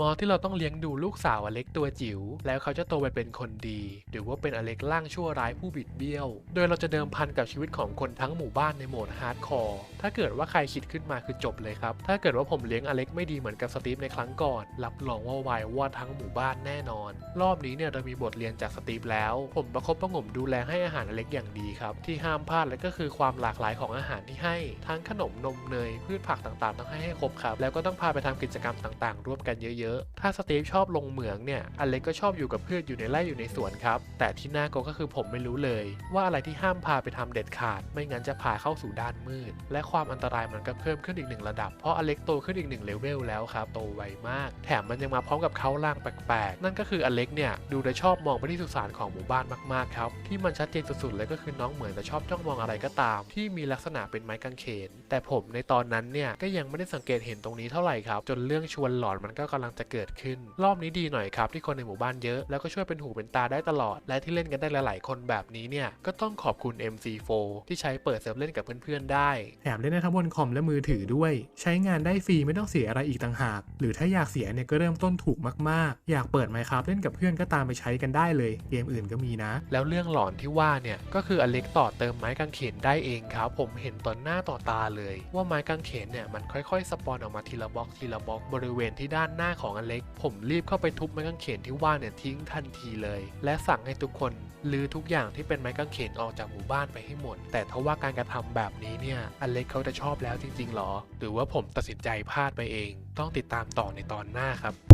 มอสที่เราต้องเลี้ยงดูลูกสาวอเล็กตัวจิ๋วแล้วเขาจะโตไปเป็นคนดี หรือว่าเป็นอเล็กร่างชั่วร้ายผู้บิดเบี้ยว โดยเราจะเดิมพันกับชีวิตของคนทั้งหมู่บ้านในโหมดฮาร์ดคอร์ถ้าเกิดว่าใครคิดขึ้นมาคือจบเลยครับ ถ้าเกิดว่าผมเลี้ยงอเล็กไม่ดีเหมือนกับสตีฟในครั้งก่อน รับรองว่าวายวอดทั้งหมู่บ้านแน่นอน รอบนี้เนี่ยเรามีบทเรียนจากสตีฟแล้ว ผมประคบประงมดูแลให้อาหารอเล็กอย่างดีครับ ที่ห้ามพลาดเลยก็คือความหลากหลายของอาหารที่ให้ ทั้งขนมนมเนยพืชผักต่างๆ ต้องให้ให้ครบครับ แล้วก็ต้องพาไปทำกิจกรรมต่างๆ ร่วมกันเยอะๆถ้าสตีฟชอบลงเหมืองเนี่ย อเล็กก็ชอบอยู่กับเพื่อนอยู่ในไร่อยู่ในสวนครับ แต่ที่น่ากลัวก็คือผมไม่รู้เลย ว่าอะไรที่ห้ามพาไปทำเด็ดขาด ไม่งั้นจะพาเข้าสู่ด้านมืด และความอันตรายมันก็เพิ่มขึ้นอีกหนึ่งระดับ เพราะอเล็กโตขึ้นอีกหนึ่งเลเวลแล้วครับ โตไวมาก แถมมันยังมาพร้อมกับเขาล่างแปลกๆ นั่นก็คืออเล็กเนี่ย ดูและชอบมองไปที่สุสานของหมู่บ้านมากๆครับ ที่มันชัดเจนสุดๆเลยก็คือน้องเหมือนจะชอบจ้องมองอะไรก็ตาม ที่มีลักษณะเป็นไม้กางเขน แต่ผมในตอนนั้นเนี่ยก็ยังไม่ได้สังเกตเห็นตรงนี้เท่าไหร่ครับ จนเรื่องชวนหลอนมันก็กำลังจะเกิดขึ้น รอบนี้ดีหน่อยครับที่คนในหมู่บ้านเยอะแล้วก็ช่วยเป็นหูเป็นตาได้ตลอด และที่เล่นกันได้หลายๆ คนแบบนี้เนี่ยก็ต้องขอบคุณ MC4 ที่ใช้เปิดเซิร์ฟเล่นกับเพื่อนๆได้แถมเล่นได้ทั้งบนคอมและมือถือด้วย ใช้งานได้ฟรีไม่ต้องเสียอะไรอีกต่างหาก หรือถ้าอยากเสียเนี่ยก็เริ่มต้นถูกมากๆ อยากเปิดไหมครับเล่นกับเพื่อนก็ตามไปใช้กันได้เลย เกมอื่นก็มีนะ แล้วเรื่องหลอนที่ว่าเนี่ยก็คืออเล็กต่อเติมไม้กางเขนได้เองครับผมเห็นต่อหน้าต่อตาเลย ว่าไม้กางเขนเนี่ยมันค่อยๆ สปอนออกมาทีละบล็อกทีละบล็อกบริเวณที่ด้านหน้าของอเล็ก ผมรีบเข้าไปทุบไม้กางเขนที่ว่าเนี่ยทิ้งทันทีเลย และสั่งให้ทุกคนลือทุกอย่างที่เป็นไม้กางเขนออกจากหมู่บ้านไปให้หมด แต่ทว่าการกระทำแบบนี้เนี่ยอเล็กเขาจะชอบแล้วจริงๆหรอ หรือว่าผมตัดสินใจพลาดไปเอง ต้องติดตามต่อในตอนหน้าครับ